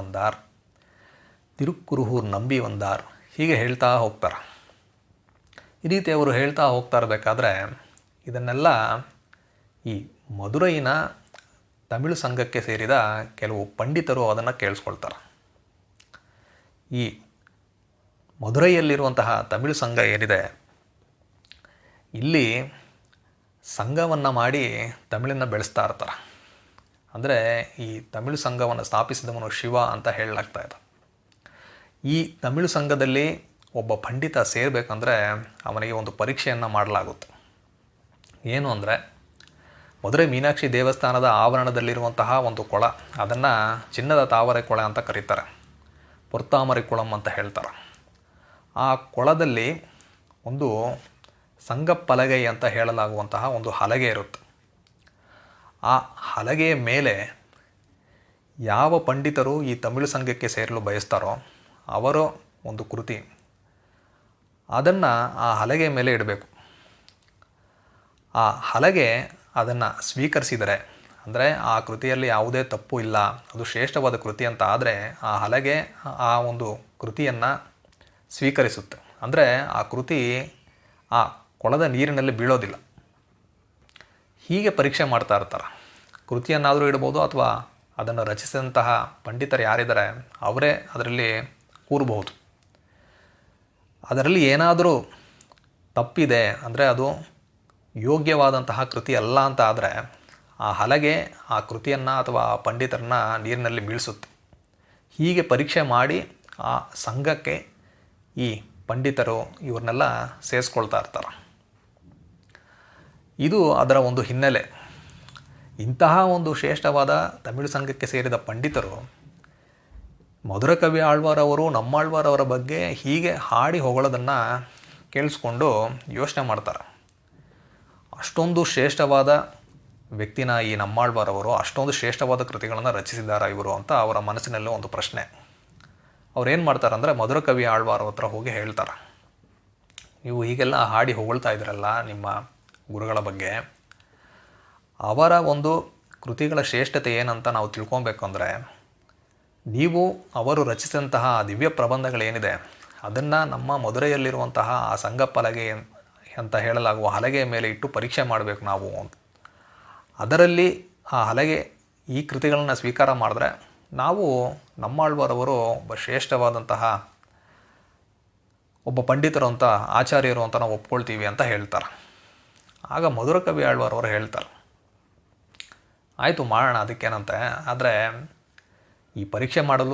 ಒಂದಾರ್ ತಿರುಕುರುಹೂರ್ ನಂಬಿ ಒಂದಾರ್ ಹೀಗೆ ಹೇಳ್ತಾ ಹೋಗ್ತಾರೆ. ಈ ರೀತಿ ಅವರು ಹೇಳ್ತಾ ಹೋಗ್ತಾ ಇರಬೇಕಾದ್ರೆ ಇದನ್ನೆಲ್ಲ ಈ ಮಧುರೈನ ತಮಿಳು ಸಂಘಕ್ಕೆ ಸೇರಿದ ಕೆಲವು ಪಂಡಿತರು ಅದನ್ನು ಕೇಳಿಸ್ಕೊಳ್ತಾರೆ. ಈ ಮಧುರೈಯಲ್ಲಿರುವಂತಹ ತಮಿಳು ಸಂಘ ಏನಿದೆ? ಇಲ್ಲಿ ಸಂಘವನ್ನು ಮಾಡಿ ತಮಿಳನ್ನು ಬೆಳೆಸ್ತಾ ಇರ್ತಾರೆ. ಅಂದರೆ ಈ ತಮಿಳು ಸಂಘವನ್ನು ಸ್ಥಾಪಿಸಿದವನು ಶಿವ ಅಂತ ಹೇಳಲಾಗ್ತಾ ಇದೆ. ಈ ತಮಿಳು ಸಂಘದಲ್ಲಿ ಒಬ್ಬ ಪಂಡಿತ ಸೇರಬೇಕಂದ್ರೆ ಅವನಿಗೆ ಒಂದು ಪರೀಕ್ಷೆಯನ್ನು ಮಾಡಲಾಗುತ್ತೆ. ಏನು ಅಂದರೆ, ಮಧುರೆ ಮೀನಾಕ್ಷಿ ದೇವಸ್ಥಾನದ ಆವರಣದಲ್ಲಿರುವಂತಹ ಒಂದು ಕೊಳ, ಅದನ್ನು ಚಿನ್ನದ ತಾವರೆ ಕೊಳ ಅಂತ ಕರೀತಾರೆ. ಪೊರ್ತಾಮರಿ ಕೊಳಂ ಅಂತ ಹೇಳ್ತಾರೆ. ಆ ಕೊಳದಲ್ಲಿ ಒಂದು ಸಂಗಪ್ಪಲಗೈ ಅಂತ ಹೇಳಲಾಗುವಂತಹ ಒಂದು ಹಲಗೆ ಇರುತ್ತೆ. ಆ ಹಲಗೆಯ ಮೇಲೆ ಯಾವ ಪಂಡಿತರು ಈ ತಮಿಳು ಸಂಘಕ್ಕೆ ಸೇರಲು ಬಯಸ್ತಾರೋ ಅವರ ಒಂದು ಕೃತಿ. ಅದನ್ನು ಆ ಹಲಗೆ ಮೇಲೆ ಇಡಬೇಕು. ಆ ಹಲಗೆ ಅದನ್ನು ಸ್ವೀಕರಿಸಿದರೆ, ಅಂದರೆ ಆ ಕೃತಿಯಲ್ಲಿ ಯಾವುದೇ ತಪ್ಪು ಇಲ್ಲ, ಅದು ಶ್ರೇಷ್ಠವಾದ ಕೃತಿ ಅಂತ ಆದರೆ ಆ ಹಲಗೆ ಆ ಒಂದು ಕೃತಿಯನ್ನು ಸ್ವೀಕರಿಸುತ್ತೆ. ಅಂದರೆ ಆ ಕೃತಿ ಆ ಕೊಳದ ನೀರಿನಲ್ಲಿ ಬೀಳೋದಿಲ್ಲ. ಹೀಗೆ ಪರೀಕ್ಷೆ ಮಾಡ್ತಾ ಇರ್ತಾರೆ. ಕೃತಿಯನ್ನಾದರೂ ಇಡ್ಬೋದು ಅಥವಾ ಅದನ್ನು ರಚಿಸಿದಂತಹ ಪಂಡಿತರು ಯಾರಿದ್ದಾರೆ ಅವರೇ ಅದರಲ್ಲಿ ಕೂರಬಹುದು. ಅದರಲ್ಲಿ ಏನಾದರೂ ತಪ್ಪಿದೆ ಅಂದರೆ ಅದು ಯೋಗ್ಯವಾದಂತಹ ಕೃತಿ ಅಲ್ಲ ಅಂತ ಆದರೆ ಆ ಹಲಗೆ ಆ ಕೃತಿಯನ್ನು ಅಥವಾ ಆ ಪಂಡಿತರನ್ನ ನೀರಿನಲ್ಲಿ ಬೀಳಿಸುತ್ತೆ. ಹೀಗೆ ಪರೀಕ್ಷೆ ಮಾಡಿ ಆ ಸಂಘಕ್ಕೆ ಈ ಪಂಡಿತರು ಇವ್ರನ್ನೆಲ್ಲ ಸೇರಿಸ್ಕೊಳ್ತಾ ಇರ್ತಾರೆ. ಇದು ಅದರ ಒಂದು ಹಿನ್ನೆಲೆ. ಇಂತಹ ಒಂದು ಶ್ರೇಷ್ಠವಾದ ತಮಿಳು ಸಂಘಕ್ಕೆ ಸೇರಿದ ಪಂಡಿತರು ಮಧುರ ಕವಿ ಆಳ್ವಾರ್ ಅವರು ಬಗ್ಗೆ ಹೀಗೆ ಹಾಡಿ ಹೊಗಳೋದನ್ನು ಕೇಳಿಸ್ಕೊಂಡು ಯೋಚನೆ ಮಾಡ್ತಾರೆ. ಅಷ್ಟೊಂದು ಶ್ರೇಷ್ಠವಾದ ವ್ಯಕ್ತಿನ ಈ ನಮ್ಮಾಳ್ವಾರ್ ಅವರು, ಅಷ್ಟೊಂದು ಶ್ರೇಷ್ಠವಾದ ಕೃತಿಗಳನ್ನು ರಚಿಸಿದ್ದಾರೆ ಇವರು ಅಂತ ಅವರ ಮನಸ್ಸಿನಲ್ಲಿ ಒಂದು ಪ್ರಶ್ನೆ. ಅವ್ರೇನು ಮಾಡ್ತಾರೆ ಅಂದರೆ ಮಧುರ ಕವಿ ಆಳ್ವಾರ ಹತ್ರ ಹೋಗಿ ಹೇಳ್ತಾರೆ. ನೀವು ಹೀಗೆಲ್ಲ ಹಾಡಿ ಹೊಗಳ್ತಾ ಇದ್ರಲ್ಲ, ನಿಮ್ಮ ಗುರುಗಳ ಬಗ್ಗೆ. ಅವರ ಒಂದು ಕೃತಿಗಳ ಶ್ರೇಷ್ಠತೆ ಏನಂತ ನಾವು ತಿಳ್ಕೊಬೇಕು ಅಂದರೆ, ನೀವು ಅವರು ರಚಿಸಿದಂತಹ ದಿವ್ಯ ಪ್ರಬಂಧಗಳೇನಿದೆ, ಅದನ್ನು ನಮ್ಮ ಮಧುರೆಯಲ್ಲಿರುವಂತಹ ಆ ಸಂಘಪ್ಪಲಗೆ ಅಂತ ಹೇಳಲಾಗುವ ಹಲಗೆಯ ಮೇಲೆ ಇಟ್ಟು ಪರೀಕ್ಷೆ ಮಾಡಬೇಕು ನಾವು. ಅದರಲ್ಲಿ ಆ ಹಲಗೆ ಈ ಕೃತಿಗಳನ್ನು ಸ್ವೀಕಾರ ಮಾಡಿದ್ರೆ, ನಾವು ನಮ್ಮಾಳ್ವಾರವರು ಒಬ್ಬ ಶ್ರೇಷ್ಠವಾದಂತಹ ಒಬ್ಬ ಪಂಡಿತರು ಅಂತ, ಆಚಾರ್ಯರು ಅಂತ ನಾವು ಒಪ್ಕೊಳ್ತೀವಿ ಅಂತ ಹೇಳ್ತಾರೆ. ಆಗ ಮಧುರ ಕವಿ ಆಳ್ವಾರ್ ಅವರು ಹೇಳ್ತಾರೆ. ಆಯಿತು ಮಾಡೋಣ ಅದಕ್ಕೇನಂತೆ? ಆದರೆ ಈ ಪರೀಕ್ಷೆ ಮಾಡಲು